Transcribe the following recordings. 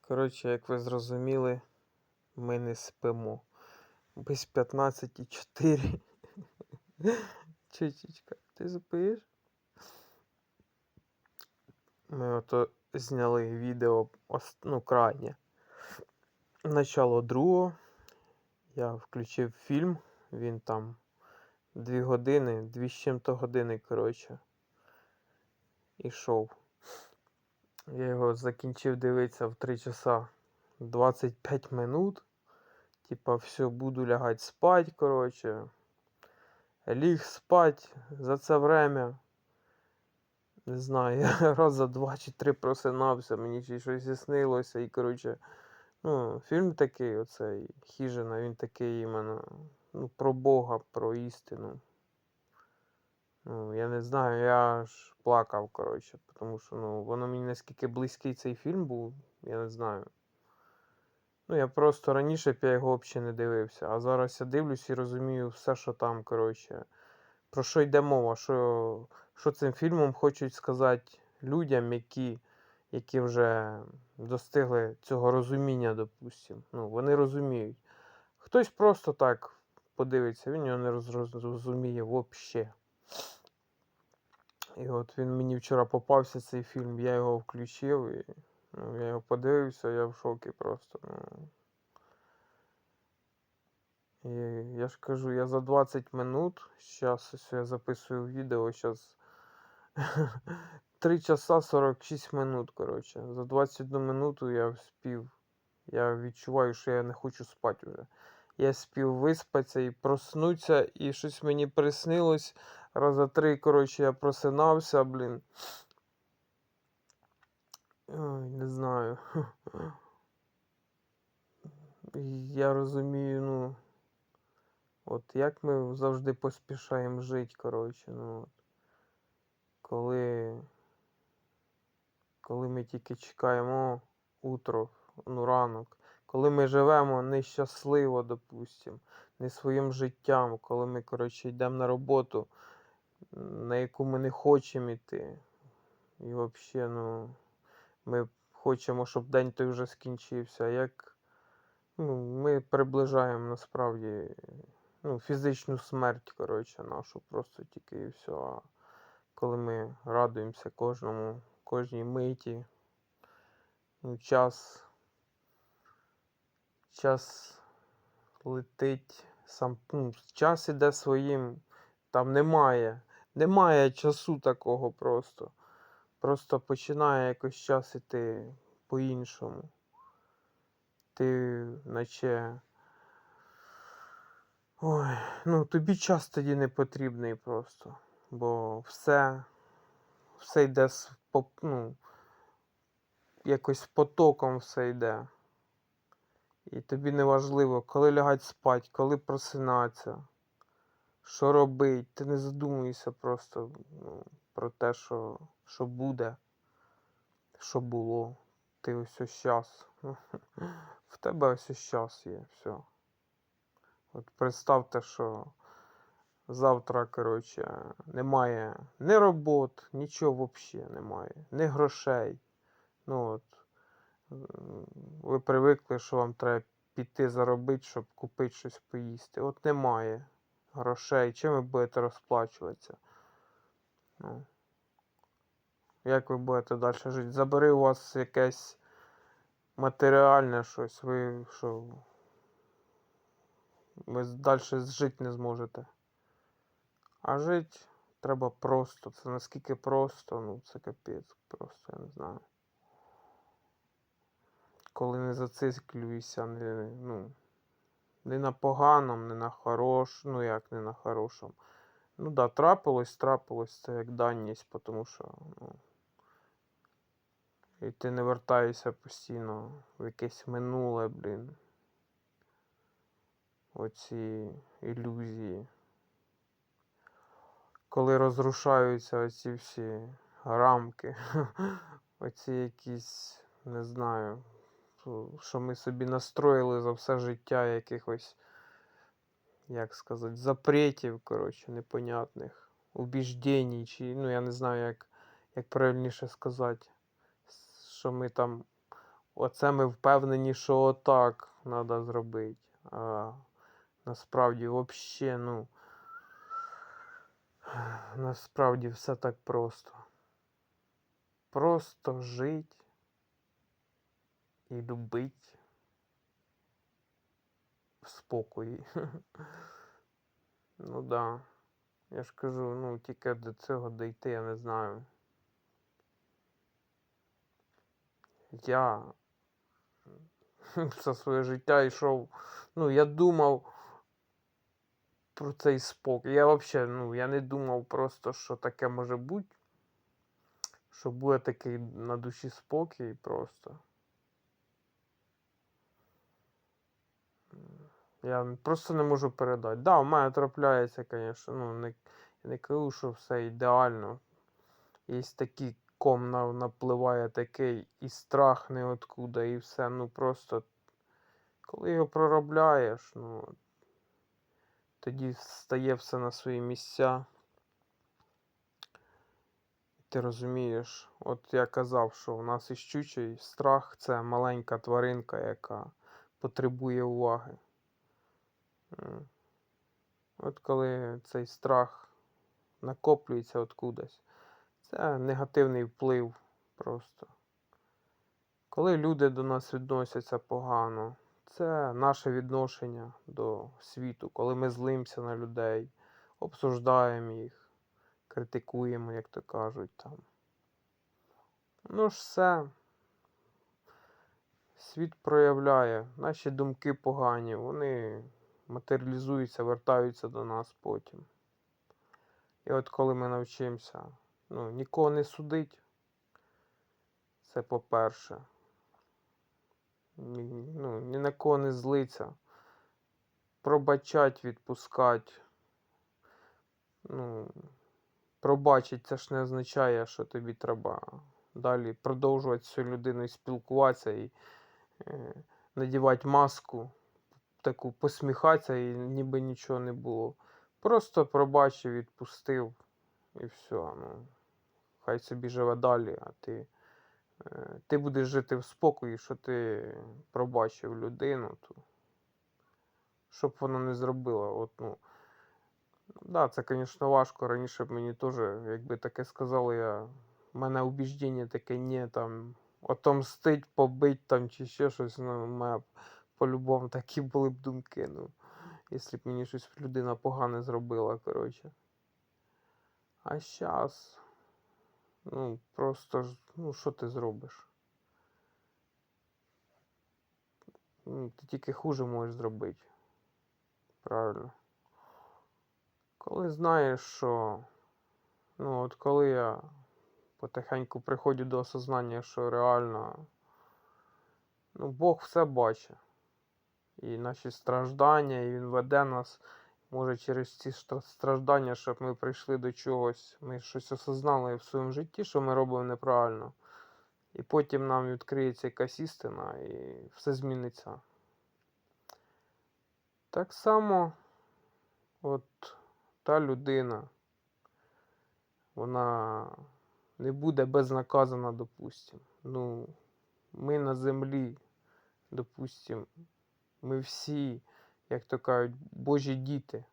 Коротше, як ви зрозуміли, ми не спимо. Без 15,4. Чичечка, ти спиш? Ми ото зняли відео ну, крайнє. Начало другого. Я включив фільм, він там 2 години, 2 з чим-то години, коротше. Ішов. Я його закінчив дивитися в 3 часа 25 минут. Типа, все, буду лягать спать, коротше. Ліг спать за це время. Не знаю, я раз за два чи три просинався, мені ще щось і снилося. І, коротше, ну, фільм такий, оцей хижина, він такий іменно ну, про Бога, про істину. Ну, я не знаю, я аж плакав, коротше, тому що ну, воно мені наскільки близький цей фільм був, я не знаю. Ну, я просто раніше б я його взагалі не дивився, а зараз я дивлюсь і розумію все, що там, коротше. Про що йде мова, що, що цим фільмом хочуть сказати людям, які, які вже достигли цього розуміння, допустим. Ну, вони розуміють. Хтось просто так подивиться, він його не розуміє взагалі. І от він мені вчора попався цей фільм, я його включив і ну, я його подивився, я в шокі просто. Ну. І я ж кажу, я за 20 минут, зараз ось я записую відео, зараз 3 часа 46 минут, коротше. За 21 минуту я спів. Я відчуваю, що я не хочу спати вже. Я спів виспатися і проснутися, і щось мені приснилось. Раза три, коротше, я просинався, блін. Ой, не знаю. Я розумію, ну. От як ми завжди поспішаємо жити, коротше, ну от. Коли. Коли ми тільки чекаємо утро, ну ранок, коли ми живемо нещасливо, допустим, не своїм життям, коли ми, коротше, йдемо на роботу, на яку ми не хочемо йти. І взагалі, ну, ми хочемо, щоб день той вже скінчився. Як ну, ми приближаємо насправді ну, фізичну смерть, коротше, нашу просто тільки і все. А коли ми радуємося кожному, кожній миті, ну, час, час летить, сам, ну, час іде своїм, там немає, немає часу такого просто. Просто починає якось час іти по-іншому. Ти наче. Ой, ну тобі час тоді не потрібний просто. Бо все, все йде з по- ну, якось потоком все йде. І тобі не важливо, коли лягать спать, коли просинатися, що робить. Ти не задумуєшся просто ну, про те, що, що буде, що було. Ти ось ось щас. В тебе ось ось щас є, все. От представте, що завтра, коротше, немає ні робот, нічого взагалі немає, ні грошей. Ну от, ви привикли, що вам треба піти заробити, щоб купити щось поїсти. От немає грошей. Чим ви будете розплачуватися? Ну. Як ви будете далі жити? Забери у вас якесь матеріальне щось, ви що? Ви далі жити не зможете. А жити треба просто. Це наскільки просто, ну це капець, просто я не знаю. Коли не зациклюєшся, не, ну, не на поганому, не на хорош, ну як не на хорошому. Ну да, трапилось, трапилось, це як даність, тому що, ну. І ти не вертаєшся постійно в якесь минуле, блін. Оці ілюзії. Коли розрушаються оці всі рамки, оці якісь, не знаю, що- що ми собі настроїли за все життя якихось, як сказати, запретів, коротше, непонятних, убіждень, чи, ну я не знаю, як, як правильніше сказати, що ми там оце ми впевнені, що отак треба зробити. А насправді взагалі, ну. Насправді все так просто. Просто жить і любить в спокої. Ну да. Я ж кажу, ну тільки до цього дійти, я не знаю. Я все своє життя йшов. Ну, я думав про цей спокій. Я взагалі, ну, я не думав просто, що таке може бути. Що буде такий на душі спокій просто. Я просто не можу передати. Да, у мене трапляється, звісно, ну, не, не кажу, що все ідеально. Є такий ком на- напливає такий і страх ниоткуда, і все. Ну просто коли його проробляєш, ну тоді стає все на свої місця. Ти розумієш, от я казав, що у нас із чучий страх це маленька тваринка, яка потребує уваги. М. От коли цей страх накоплюється откудись, це негативний вплив просто. Коли люди до нас відносяться погано, це наше відношення до світу, коли ми злимося на людей, обсуждаємо їх, критикуємо, як то кажуть там. Ну ж все. Світ проявляє, наші думки погані, вони матеріалізуються, вертаються до нас потім. І от коли ми навчимося ну, нікого не судить, це по-перше. Ну, ні на кого не злиться. Пробачать, відпускать. Ну, пробачить, це ж не означає, що тобі треба далі продовжувати з цією людиною спілкуватися і е, надівати маску, таку посміхатися і ніби нічого не було. Просто пробачив, відпустив і все. Ну, хай собі живе далі, а ти, е, ти будеш жити в спокої, що ти пробачив людину, то, щоб вона не зробила. От, ну, да, це, звісно, важко. Раніше б мені теж, якби таке сказали, я, в мене убіждення таке, ні, там, отомстить, побить там чи ще щось, ну, мене по-любому такі були б думки. Ну, якщо б мені щось людина погане зробила, коротше. А зараз, ну, просто ж, ну, що ти зробиш? Ну, ти тільки хуже можеш зробити. Правильно. Коли знаєш, що. Ну, от коли я потихеньку приходжу до осознання, що реально, ну, Бог все бачить. І наші страждання, і Він веде нас, може, через ці страждання, щоб ми прийшли до чогось, ми щось осознали в своєму житті, що ми робимо неправильно. І потім нам відкриється якась істина і все зміниться. Так само, от та людина, вона не буде безнаказана, допустим. Ну, ми на землі, допустим, ми всі, як то кажуть, Божі діти.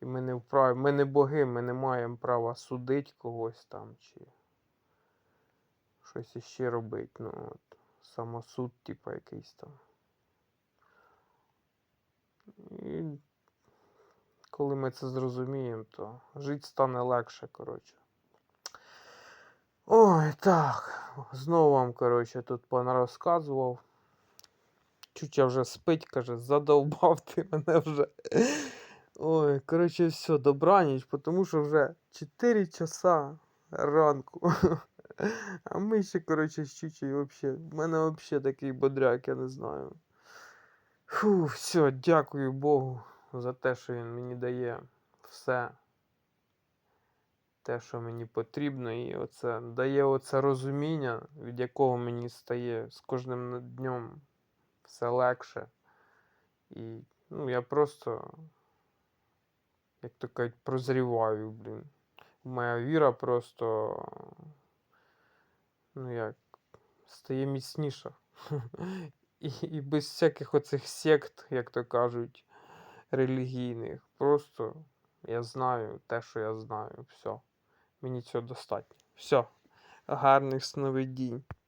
І ми не вправі, ми не боги, ми не маємо права судити когось там чи щось іще робити. Ну, от, самосуд, типа якийсь там. І коли ми це зрозуміємо, то жити стане легше, коротше. Ой, так. Знову вам, коротше, тут понарозказував. Чуча вже спить, каже, задовбав ти мене вже. Ой, коротше, все, добраніч, тому що вже 4 часа ранку. А ми ще, коротше, з Чучею вообще. В мене взагалі такий бодряк, я не знаю. Фу, все, дякую Богу за те, що він мені дає все. Те, що мені потрібно, і оце дає оце розуміння, від якого мені стає з кожним днем все легше. І ну, я просто, як то кажуть, прозріваю, блін. Моя віра просто, ну як, стає міцніша. І, і без всяких оцих сект, як то кажуть, релігійних. Просто я знаю те, що я знаю. Все. Мені цього достатньо. Все. Гарних сновидінь.